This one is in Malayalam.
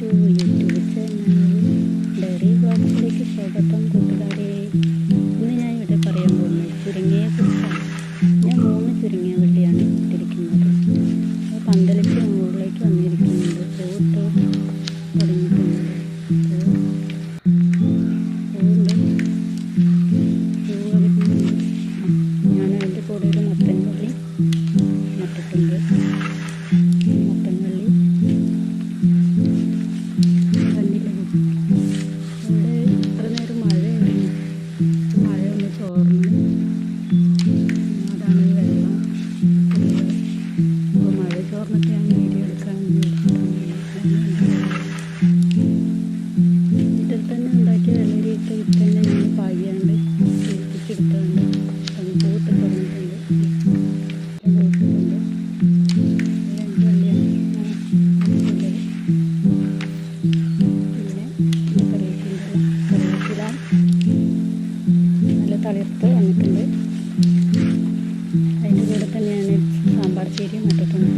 ടു യൂട്യൂബ് ചാനൽ ഡയറി സ്വാഗതം കൂട്ടുകാരെ ഇന്ന് ഞാൻ ഇവിടെ പറയാൻ പോകുന്നത് ചുരുങ്ങിയെ കുറിച്ചാണ് ഞാൻ മൂന്ന് ചുരുങ്ങിയ വള്ളിയാണ് ഇട്ടിരിക്കുന്നത് പന്തലിച്ച് മുകളിലേക്ക് വന്നിരിക്കുന്നുണ്ട് പൂവിട്ട് തുടങ്ങിയിട്ടുണ്ട് ഞാൻ അതിന്റെ കൂടെ ഒരു മത്തൻ വള്ളി നട്ടിട്ടുണ്ട്. തളിർത്ത് വന്നിട്ടുണ്ട്. അതിന്റെ കൂടെ തന്നെയാണ് സാമ്പാർ ചേരി നട്ടിട്ടുണ്ട്